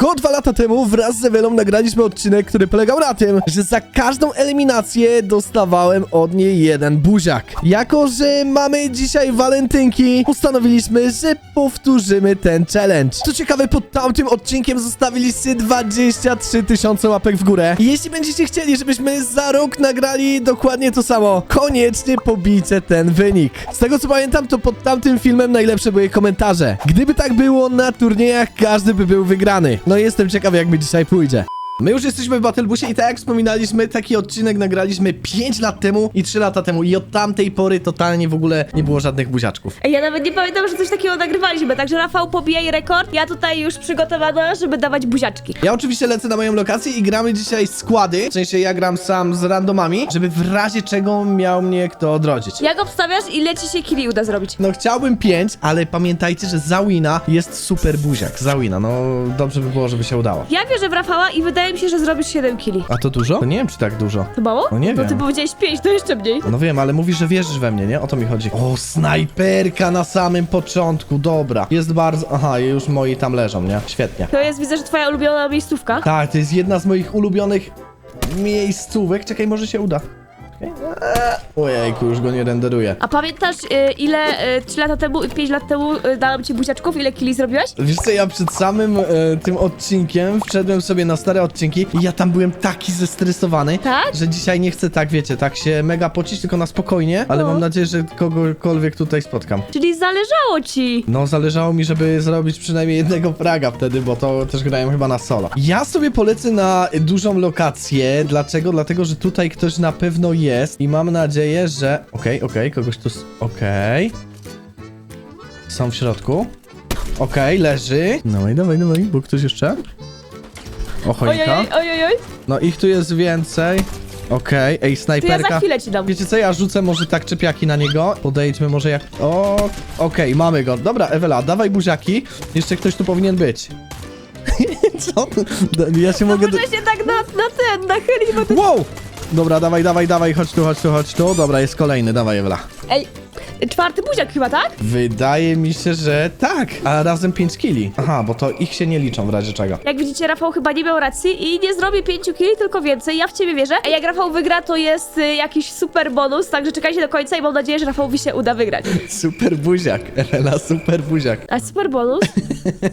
Około dwa lata temu wraz z Ewelą nagraliśmy odcinek, który polegał na tym, że za każdą eliminację dostawałem od niej jeden buziak. Jako, że mamy dzisiaj walentynki, postanowiliśmy, że powtórzymy ten challenge. Co ciekawe, pod tamtym odcinkiem zostawiliście 23 tysiące łapek w górę. Jeśli będziecie chcieli, żebyśmy za rok nagrali dokładnie to samo, koniecznie pobijcie ten wynik. Z tego co pamiętam, to pod tamtym filmem najlepsze były komentarze. Gdyby tak było na turniejach, każdy by był wygrany. No jestem ciekawy, jak mi dzisiaj pójdzie. My już jesteśmy w Battlebusie i tak jak wspominaliśmy, taki odcinek nagraliśmy 5 lat temu i 3 lata temu i od tamtej pory totalnie w ogóle nie było żadnych buziaczków. Ej, Ja nawet nie pamiętam, że coś takiego nagrywaliśmy, także Rafał pobijaj rekord. Ja tutaj już przygotowana, żeby dawać buziaczki. Ja oczywiście lecę na moją lokację i gramy dzisiaj składy, w sensie ja gram sam z randomami, żeby w razie czego miał mnie kto odrodzić. Jak obstawiasz, ile ci się kili uda zrobić? No chciałbym 5, ale pamiętajcie, że za wina jest super buziak. Za wina, no dobrze by było, żeby się udało. Ja wierzę w Rafała i wydaje mi się, że zrobisz 7 kili. A to dużo? To nie wiem, czy tak dużo. To mało? No nie No ty wiem. powiedziałeś 5, to jeszcze mniej. No wiem, ale mówisz, że wierzysz we mnie, nie? O to mi chodzi. O, snajperka na samym początku, dobra. Jest bardzo... Aha, już moi tam leżą, nie? Świetnie. To jest, widzę, że twoja ulubiona miejscówka. Tak, to jest jedna z moich ulubionych miejscówek. Czekaj, może się uda. Ojejku, już go nie renderuję. A pamiętasz, y, ile y, 3 lata temu i 5 lat temu y, dałam ci buziaczków? Ile kili zrobiłeś? Wiesz co, ja przed samym e, tym odcinkiem wszedłem sobie na stare odcinki i ja tam byłem taki zestresowany, Tak? że dzisiaj nie chcę tak, wiecie, tak się mega pocić, tylko na spokojnie, ale No. mam nadzieję, że kogokolwiek tutaj spotkam. Czyli zależało ci. No, zależało mi, żeby zrobić przynajmniej jednego fraga wtedy, bo to też grałem chyba na solo. Ja sobie polecę na dużą lokację. Dlaczego? Dlatego, że tutaj ktoś na pewno jest i mam nadzieję, że... Okej, okej, kogoś tu... Okej. Są w środku. Okej, leży. Dawaj, dawaj, dawaj, bo ktoś jeszcze? O, choinka. Ojej, ojej, ojej. No ich tu jest więcej. Okej, ej, To ja za snajperka. chwilę ci dam. Wiecie co, ja rzucę może tak czepiaki na niego. Podejdźmy może jak... O, okej, mamy go. Dobra, Ewela, dawaj buziaki. Jeszcze ktoś tu powinien być. co? Ja się mogę... do- Muszę się tak na, na ten nachylić, bo to... Wow! Dobra, dawaj, dawaj, dawaj, chodź tu, chodź tu, chodź tu. Dobra, jest kolejny, dawaj Ewela. Ej, czwarty buziak chyba, tak? Wydaje mi się, że tak, a razem 5 kili. Aha, bo to ich się nie liczą w razie czego. Jak widzicie, Rafał chyba nie miał racji i nie zrobię 5 kili, tylko więcej. Ja w ciebie wierzę. A jak Rafał wygra, to jest y, jakiś super bonus, także czekajcie do końca i mam nadzieję, że Rafałowi się uda wygrać. Super buziak, Ewela, super buziak. A super bonus?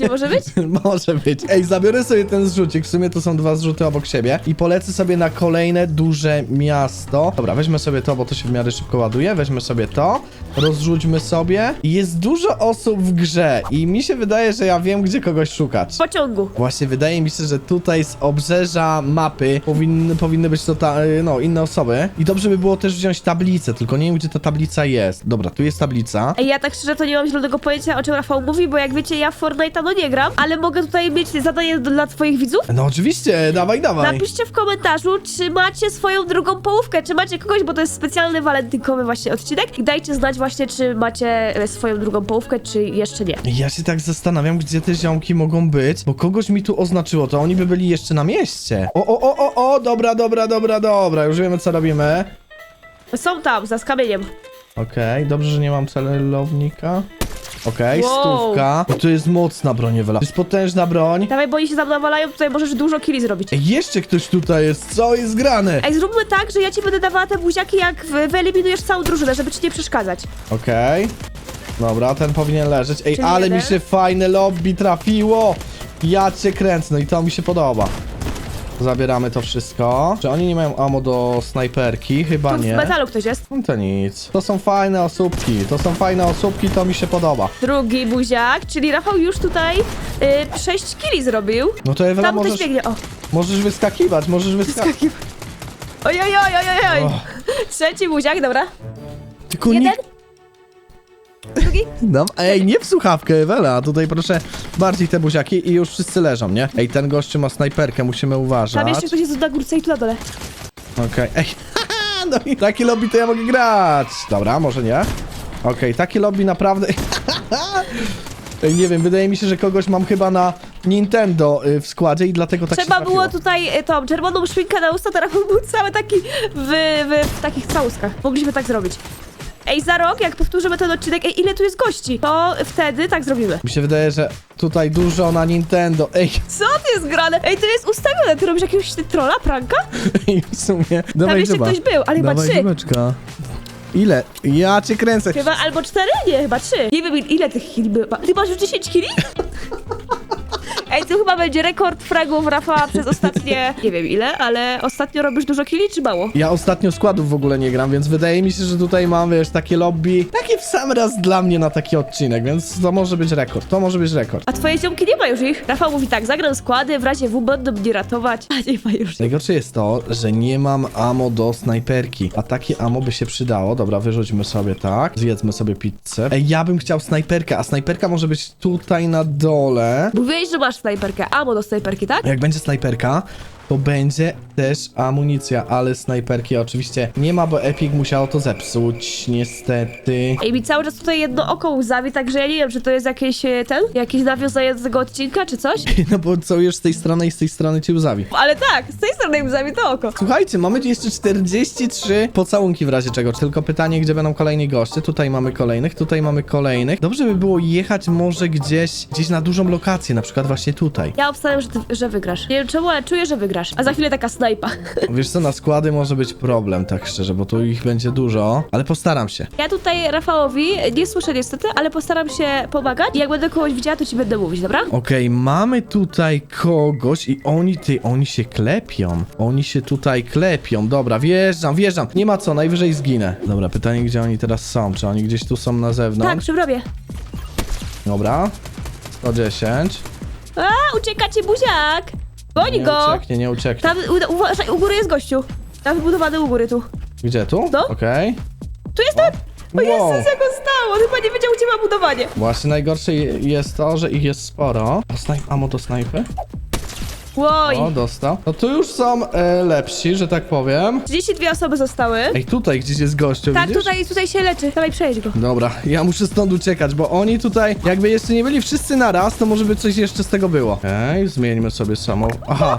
Nie może być? Może być. Ej, zabiorę sobie ten zrzucik. W sumie to są dwa zrzuty obok siebie. I polecę sobie na kolejne duże miasto. Dobra, weźmy sobie to, bo to się w miarę szybko ładuje. Weźmy sobie to. Rozrzućmy sobie. Jest dużo osób w grze. I mi się wydaje, że ja wiem, gdzie kogoś szukać. W pociągu. Właśnie, wydaje mi się, że tutaj z obrzeża mapy powinny, powinny być to ta, no, inne osoby. I dobrze by było też wziąć tablicę, tylko nie wiem, gdzie ta tablica jest. Dobra, tu jest tablica. Ej, ja tak szczerze to nie mam zielonego pojęcia, o czym Rafał mówi, bo jak wiecie, ja w Fortnite'a no nie gram, ale mogę tutaj mieć zadanie dla twoich widzów. No oczywiście, dawaj, dawaj. Napiszcie w komentarzu, czy macie swoją drugą połówkę, czy macie kogoś, bo to jest specjalny walentynkowy właśnie odcinek i dajcie znać właśnie, czy macie e, swoją drugą połówkę, czy jeszcze nie. Ja się tak zastanawiam, gdzie te ziomki mogą być, bo kogoś mi tu oznaczyło, to oni by byli jeszcze na mieście. O, o, o, o, o, dobra, dobra, dobra, dobra, już wiemy, co robimy. Są tam, za skamieniem. Okej, dobrze, że nie mam celownika. Okej, Wow. stówka. O, to jest mocna broń, Ewela. To jest potężna broń. Dawaj, bo oni się tam nawalają, tutaj możesz dużo kili zrobić. Ej, jeszcze ktoś tutaj jest, co jest grane? Ej, zróbmy tak, że ja ci będę dawała te buziaki, jak wy- wyeliminujesz całą drużynę, żeby ci nie przeszkadzać. Okej. Dobra, ten powinien leżeć. Ej, Czyli ale mi jeden. się fajne lobby trafiło. Ja cię kręcę, no i to mi się podoba. Zabieramy to wszystko. Czy oni nie mają ammo do snajperki? Chyba Tu w nie. metalu ktoś jest. No to nic. To są fajne osóbki. To są fajne osóbki, to mi się podoba. Drugi buziak, czyli Rafał już tutaj y, 6 kili zrobił. No to Ewela, Tam ktoś możesz, biegnie, o. możesz wyskakiwać, możesz wyskakiwać. Oj, oj, oj, oj, oj, oj. Och. Trzeci buziak, dobra. Tylko Jeden. nikt... Drugi. No, ej, nie w słuchawkę, Ewela. Tutaj proszę bardziej te buziaki i już wszyscy leżą, nie? Ej, ten gościu ma snajperkę, musimy uważać. Tam jeszcze ktoś jest na górce i tu na dole. Okej, ej, no i taki lobby to ja mogę grać. Dobra, może nie. Okej, taki lobby naprawdę... Ej, nie wiem, wydaje mi się, że kogoś mam chyba na Nintendo y, w składzie i dlatego tak Trzeba się było trafiło. tutaj y, tą czerwoną szpinkę na usta, teraz był cały taki w, w, w takich całuskach. Mogliśmy tak zrobić. Ej, za rok, jak powtórzymy ten odcinek, ej, ile tu jest gości, to wtedy tak zrobimy. Mi się wydaje, że tutaj dużo na Nintendo. Ej, Co to jest grane? Ej, to jest ustawione, ty robisz jakiegoś ty trolla, pranka? ej, w sumie. Tam Dawaj jeszcze chyba. ktoś był, ale chyba Dawaj trzy. gumeczka. Ile? Ja cię kręcę. Chyba albo cztery? Nie, chyba trzy. Nie wiem, ile tych kili było. Ty masz już 10 kili? Ej, to chyba będzie rekord fragów Rafała przez ostatnie... Nie wiem ile, ale ostatnio robisz dużo kili, czy mało? Ja ostatnio składów w ogóle nie gram, więc wydaje mi się, że tutaj mam, wiesz, takie lobby, takie w sam raz dla mnie na taki odcinek, więc to może być rekord, to może być rekord. A twoje ziomki nie ma już ich. Rafał mówi tak, zagram składy, w razie W będą mnie ratować. A nie ma już ich. Najgorsze jest to, że nie mam ammo do snajperki, a takie ammo by się przydało. Dobra, wyrzućmy sobie tak, zjedzmy sobie pizzę. Ej, ja bym chciał snajperkę, a snajperka może być tutaj na dole. Mówiłeś, że masz snajperkę. Amo do snajperki, tak? Jak będzie snajperka, to będzie też amunicja, ale snajperki oczywiście nie ma, bo Epic musiało to zepsuć, niestety. Ej, mi cały czas tutaj jedno oko łzawi, także ja nie wiem, czy to jest jakieś e, ten, jakieś nawiązanie do tego odcinka, czy coś? No bo całujesz z tej strony i z tej strony cię łzawi. Ale tak, z tej strony łzawi to oko. Słuchajcie, mamy jeszcze 43 pocałunki w razie czego. Tylko pytanie, gdzie będą kolejni goście. Tutaj mamy kolejnych, tutaj mamy kolejnych. Dobrze by było jechać może gdzieś, gdzieś na dużą lokację, na przykład właśnie tutaj. Ja obstawiam, że, ty, że wygrasz. Nie wiem czemu, ale czuję, że wygrasz. A za chwilę taka snajpa. Wiesz co, na składy może być problem, tak szczerze, bo tu ich będzie dużo, ale postaram się. Ja tutaj Rafałowi nie słyszę niestety, ale postaram się pomagać. I jak będę kogoś widziała, to ci będę mówić, dobra? Okej, mamy tutaj kogoś i oni, ty, oni się klepią. Oni się tutaj klepią. Dobra, wjeżdżam, wjeżdżam. Nie ma co, najwyżej zginę. Dobra, pytanie, gdzie oni teraz są? Czy oni gdzieś tu są na Tak, zewnątrz? przy robię. Dobra. 110. A, uciekacie buziak! Nie go! ucieknie, nie ucieknie. Tam, u, uważaj, u góry jest gościu. Tam wybudowany u góry tu. Gdzie tu? No. Okej. Tu jest ten! O Wow. Jezus, jak on stał! On chyba nie wiedział, gdzie ma budowanie. Właśnie najgorsze je- jest to, że ich jest sporo. A snajp, amo do snajpy? Oj! O, dostał. No tu już są e, lepsi, że tak powiem. 32 osoby zostały. Ej, tutaj gdzieś jest gościu, Tak, widzisz? tutaj, tutaj się leczy. Dawaj, przejdź go. Dobra, ja muszę stąd uciekać, bo oni tutaj, jakby jeszcze nie byli wszyscy naraz, to może by coś jeszcze z tego było. Ej, zmieńmy sobie samo. Aha.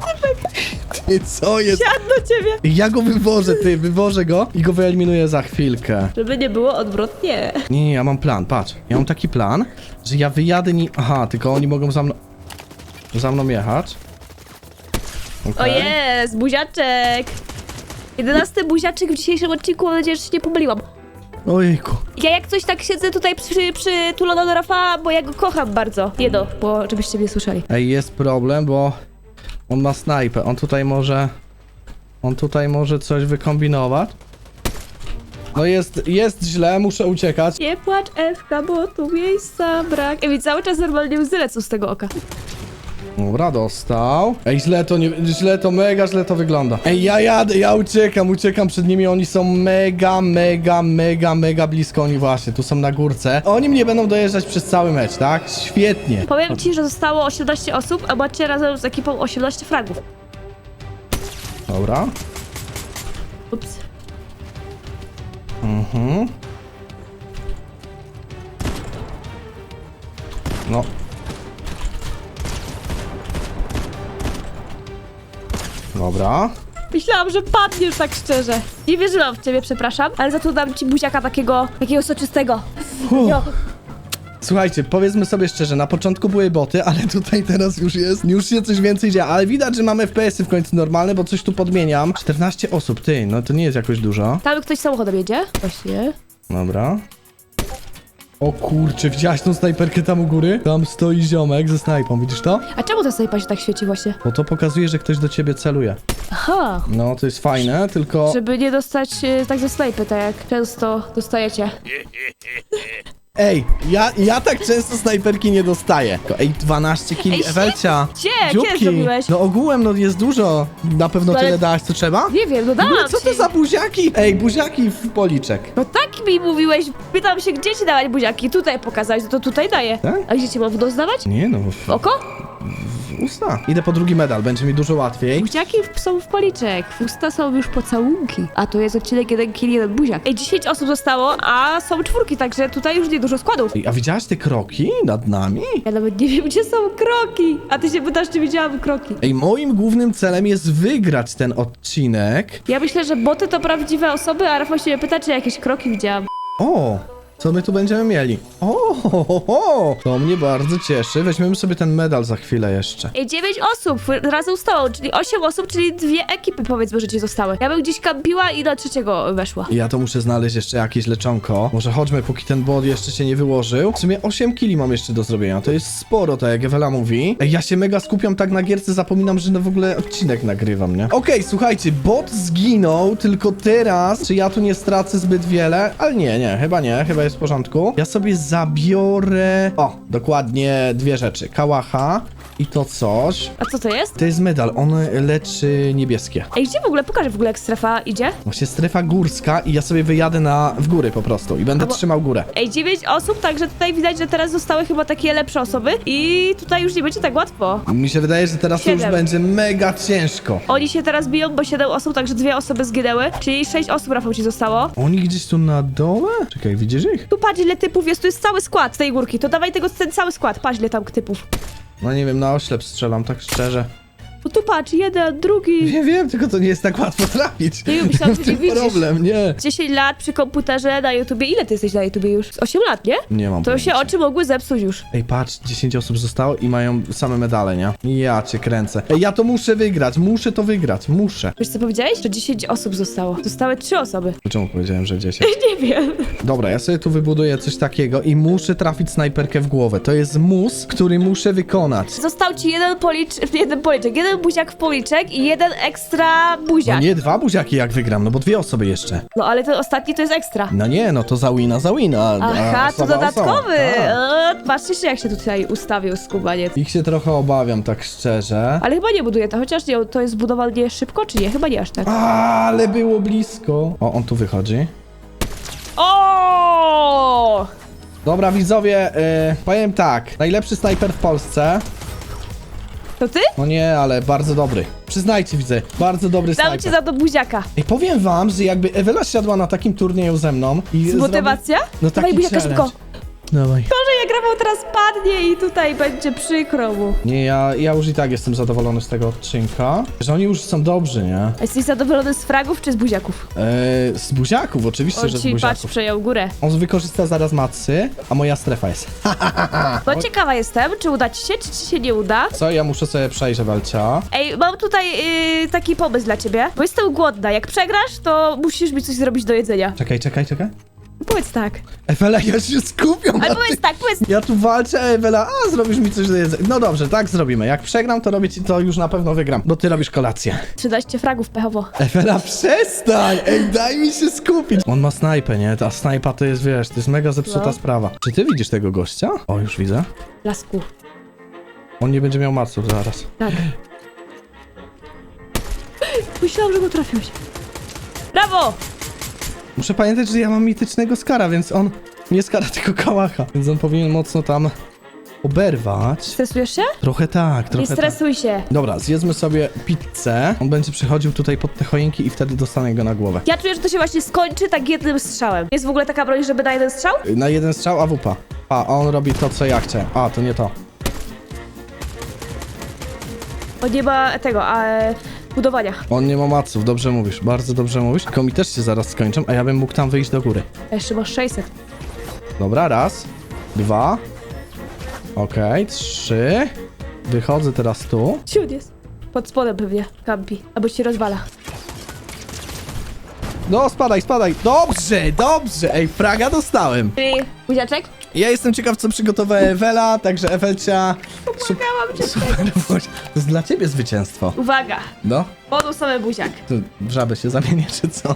Ty, co jest? Siadł do ciebie! Ja go wywożę, ty, wywożę go i go wyeliminuję za chwilkę. Żeby nie było odwrotnie. Nie, nie, ja mam plan, patrz. Ja mam taki plan, że ja wyjadę nim... Aha, tylko oni mogą za mną... Za mną jechać. O Okej. jest, buziaczek! 11 buziaczek w dzisiejszym odcinku, mam nadzieję, że się nie pomyliłam. Ojejku. Ja jak coś tak siedzę tutaj przy, przytulona do Rafała, bo ja go kocham bardzo. Jedno, bo żebyście mnie słyszeli. Ej, jest problem, bo on ma snajpę. On tutaj może... On tutaj może coś wykombinować. No jest, jest źle, muszę uciekać. Nie płacz, Ewka, bo tu miejsca brak. Ej, mi cały czas normalnie łzy lecą z tego oka. Dobra, dostał. Ej, źle to nie, źle to, mega źle to wygląda. Ej, ja jadę, ja uciekam, uciekam przed nimi, oni są mega, mega, mega, mega blisko, oni właśnie, tu są na górce. Oni mnie będą dojeżdżać przez cały mecz, tak? Świetnie. Powiem ci, że zostało 18 osób, a macie razem z ekipą 18 fragów. Dobra. Ups. Mhm. No. Dobra. Myślałam, że padniesz tak szczerze. Nie wierzyłam w ciebie, przepraszam, ale za to dam ci buziaka takiego, takiego soczystego. Jo. Słuchajcie, powiedzmy sobie szczerze, na początku były boty, ale tutaj teraz już jest, już się coś więcej dzieje, ale widać, że mamy FPS-y w końcu normalne, bo coś tu podmieniam. 14 osób, ty, no to nie jest jakoś dużo. Tam ktoś samochodem jedzie? Właśnie. Dobra. O kurczę, widziałaś tą snajperkę tam u góry? Tam stoi ziomek ze snajpą, widzisz to? A czemu ta snajpa się tak świeci właśnie? Bo to pokazuje, że ktoś do ciebie celuje. Aha. No, to jest fajne, tylko... Żeby nie dostać e, tak ze snajpy, tak jak często dostajecie. Ej, ja, ja tak często snajperki nie dostaję. Tylko, Ej, 12 Ej, kili, shit. Ewelcia! Gdzie? Kiedy dzióbki. zrobiłeś? No ogółem, no jest dużo. Na pewno No, ale- tyle dałaś, co trzeba? Nie wiem, no W ogóle, dałam co to ci. za buziaki? Ej, buziaki w policzek. No tak mi mówiłeś. Pytam się, gdzie ci dawać buziaki? Tutaj pokazać, no to tutaj daję. Tak? A gdzie ci mam w nos dawać? Nie no, W oko? Usta. Idę po drugi medal, będzie mi dużo łatwiej. Buziaki w- są w policzek, w usta są już pocałunki. A to jest odcinek jeden kill, jeden buziak. Ej, 10 osób zostało, a są czwórki, także tutaj już nie dużo składów. Ej, a widziałaś te kroki nad nami? Ja nawet nie wiem, gdzie są kroki. A ty się pytasz, czy widziałam kroki. Ej, moim głównym celem jest wygrać ten odcinek. Ja myślę, że boty to prawdziwe osoby, a Rafał się mnie pyta, czy jakieś kroki widziałam. O! Co my tu będziemy mieli? O, ho, ho, ho. To mnie bardzo cieszy. Weźmiemy sobie ten medal za chwilę jeszcze. Ej, 9 osób razem z tobą, czyli 8 osób, czyli dwie ekipy powiedzmy, że ci zostały. Ja bym gdzieś kampiła i do trzeciego weszła. Ja to muszę znaleźć jeszcze jakieś leczonko. Może chodźmy, póki ten bot jeszcze się nie wyłożył. W sumie 8 kili mam jeszcze do zrobienia. To jest sporo, tak jak Ewela mówi. Ej, ja się mega skupiam tak na gierce, zapominam, że no w ogóle odcinek nagrywam, nie? Okej, słuchajcie, bot zginął, tylko teraz, czy ja tu nie stracę zbyt wiele? Ale nie, nie, chyba nie, chyba jest w porządku. Ja sobie zabiorę... O, dokładnie dwie rzeczy. Kałacha i to coś. A co to jest? To jest medal, on leczy niebieskie. Ej, gdzie w ogóle? Pokażę w ogóle jak strefa idzie. Właśnie strefa górska i ja sobie wyjadę na w góry po prostu i będę Albo- trzymał górę. Ej, 9 osób, także tutaj widać, że teraz zostały chyba takie lepsze osoby i tutaj już nie będzie tak łatwo. Mi się wydaje, że teraz to już Siedem. będzie mega ciężko. Oni się teraz biją, bo 7 osób, także dwie osoby zginęły, czyli 6 osób, Rafał, ci zostało. Oni gdzieś tu na dole? Czekaj, widzisz ich? Tu patrz ile typów jest, tu jest cały skład z tej górki, to dawaj tego ten cały skład, patrz ile tam typów. No nie wiem, na oślep strzelam, tak szczerze. No tu patrz, jeden, drugi. Nie wiem, tylko to nie jest tak łatwo trafić. Nie, myślałam, W że tym widzisz. problem, nie. 10 lat przy komputerze na YouTubie. Ile ty jesteś na YouTubie już? Z 8 lat, nie? Nie mam To się pojęcia. oczy mogły zepsuć już. Ej, patrz, 10 osób zostało i mają same medale, nie? Ja cię kręcę. Ej, ja to muszę wygrać, muszę to wygrać, muszę. Wiesz co powiedziałeś? Że 10 osób zostało. Zostały 3 osoby. Czemu powiedziałem, że 10? Nie wiem. Dobra, ja sobie tu wybuduję coś takiego i muszę trafić snajperkę w głowę. To jest mus, który muszę wykonać. Został ci jeden policz... jeden policzek, jeden buziak w policzek i jeden ekstra No buziak. nie dwa buziaki jak wygram, no bo dwie osoby jeszcze. No ale ten ostatni to jest ekstra. No nie, no to za wina, za wina. a Aha, to dodatkowy! O, patrzcie się, jak się tutaj ustawił skubaniec. Ich się trochę obawiam, tak szczerze. Ale chyba nie buduje to, chociaż nie, to jest budowanie szybko, czy nie? Chyba nie aż tak. Ale było blisko. O, on tu wychodzi. O! Dobra, widzowie, yy, powiem tak. Najlepszy snajper w Polsce. To ty? No nie, ale bardzo dobry. Przyznajcie, widzę, bardzo dobry Dam snajper. ci za to buziaka. I powiem wam, że jakby Ewela siadła na takim turnieju ze mną i zrobi- Motywacja? No Dawaj taki buziaka challenge. szybko. Dawaj. Może jak Rafał teraz padnie i tutaj będzie przykro mu. Nie, ja, ja już i tak jestem zadowolony z tego odcinka. Że oni już są dobrzy, nie? A Jesteś zadowolony z fragów czy z buziaków? Eee, z buziaków, oczywiście, On że z ci patrz, buziaków. przejął górę. On wykorzysta zaraz macy, a moja strefa jest. Bo ciekawa jestem, czy uda ci się, czy ci się nie uda. Co? Ja muszę sobie przejść, Ewelcia. Ej, mam tutaj yy, taki pomysł dla ciebie, bo jestem głodna. Jak przegrasz, to musisz mi coś zrobić do jedzenia. Czekaj, czekaj, czekaj. Powiedz tak. Ewela, ja się skupiam Ale na powiedz tym. tak, powiedz Ja tu walczę, a Ewela, a zrobisz mi coś do jedzenia. No dobrze, tak zrobimy. Jak przegram, to robię ci to już na pewno wygram, bo ty robisz kolację. 13 fragów pechowo. Ewela, przestań! Ej, daj mi się skupić! On ma snajpę, nie? Ta snajpa to jest, wiesz, to jest mega zepsuta No. sprawa. Czy ty widzisz tego gościa? O, już widzę. Lasku. On nie będzie miał maców zaraz. Tak. Myślałam, że go trafiłeś. Brawo! Muszę pamiętać, że ja mam mitycznego skara, więc on nie skara, tylko kałacha. Więc on powinien mocno tam oberwać. Stresujesz się? Trochę tak, Nie trochę tak. stresuj się. Dobra, zjedzmy sobie pizzę. On będzie przychodził tutaj pod te choinki i wtedy dostanę go na głowę. Ja czuję, że to się właśnie skończy tak jednym strzałem. Jest w ogóle taka broń, żeby na jeden strzał? Na jeden strzał AWP. A, on robi to, co ja chcę. A, to nie to. Bo nie ma tego, a e, budowania. On nie ma maców, dobrze mówisz, bardzo dobrze mówisz. Tylko mi też się zaraz skończą, a ja bym mógł tam wyjść do góry. A jeszcze masz 600. Dobra, raz, dwa. Okej, trzy. Wychodzę teraz tu. Ciut jest. Pod spodem pewnie kampi. Albo ci rozwala. No, spadaj, spadaj. Dobrze, dobrze. Ej, fraga dostałem. Czyli buziaczek? Ja jestem ciekaw, co przygotowała Ewela, także Ewelcia... Pomagałam cię. super, to jest dla ciebie zwycięstwo. Uwaga. No, same buziak. tu w żabę się zamienię, czy co?